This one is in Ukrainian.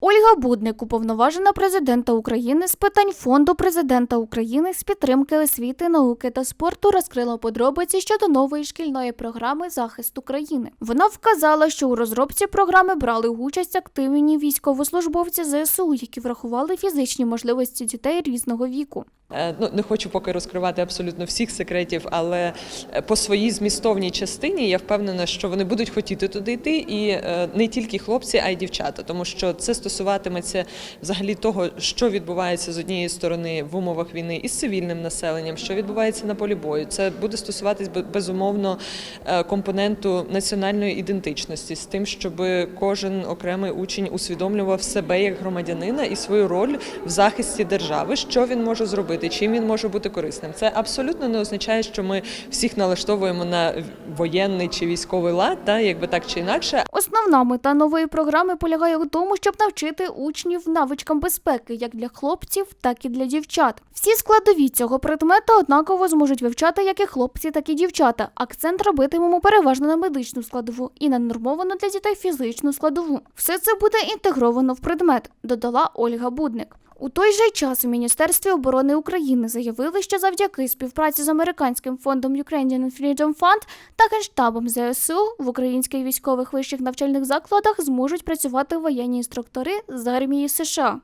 Ольга Будник, уповноважена президента України з питань фонду президента України з підтримки освіти, науки та спорту, розкрила подробиці щодо нової шкільної програми захисту країни. Вона вказала, що у розробці програми брали участь активні військовослужбовці ЗСУ, які врахували фізичні можливості дітей різного віку. Е, Ну, не хочу поки розкривати абсолютно всіх секретів, але е, по своїй змістовній частині я впевнена, що вони будуть хотіти туди йти, і е, не тільки хлопці, а й дівчата, тому що це стосуватиметься взагалі того, що відбувається з однієї сторони в умовах війни із цивільним населенням, що відбувається на полі бою. Це буде стосуватись бе- безумовно компоненту національної ідентичності з тим, щоб кожен окремий учень усвідомлював себе як громадянина і свою роль в захисті держави, що він може зробити, чим він може бути корисним. Це абсолютно не означає, що ми всіх налаштовуємо на воєнний чи військовий лад, та якби так чи інакше. Основна мета нової програми полягає у тому, щоб навчити учнів навичкам безпеки як для хлопців, так і для дівчат. Всі складові цього предмета однаково зможуть вивчати як і хлопці, так і дівчата. Акцент робитимемо переважно на медичну складову і на нормовану для дітей фізичну складову. Все це буде інтегровано в предмет, додала Ольга Будник. У той же час у Міністерстві оборони України заявили, що завдяки співпраці з американським фондом Ukrainian Freedom Fund та генштабом ЗСУ в українських військових вищих навчальних закладах зможуть працювати воєнні інструктори з армії США.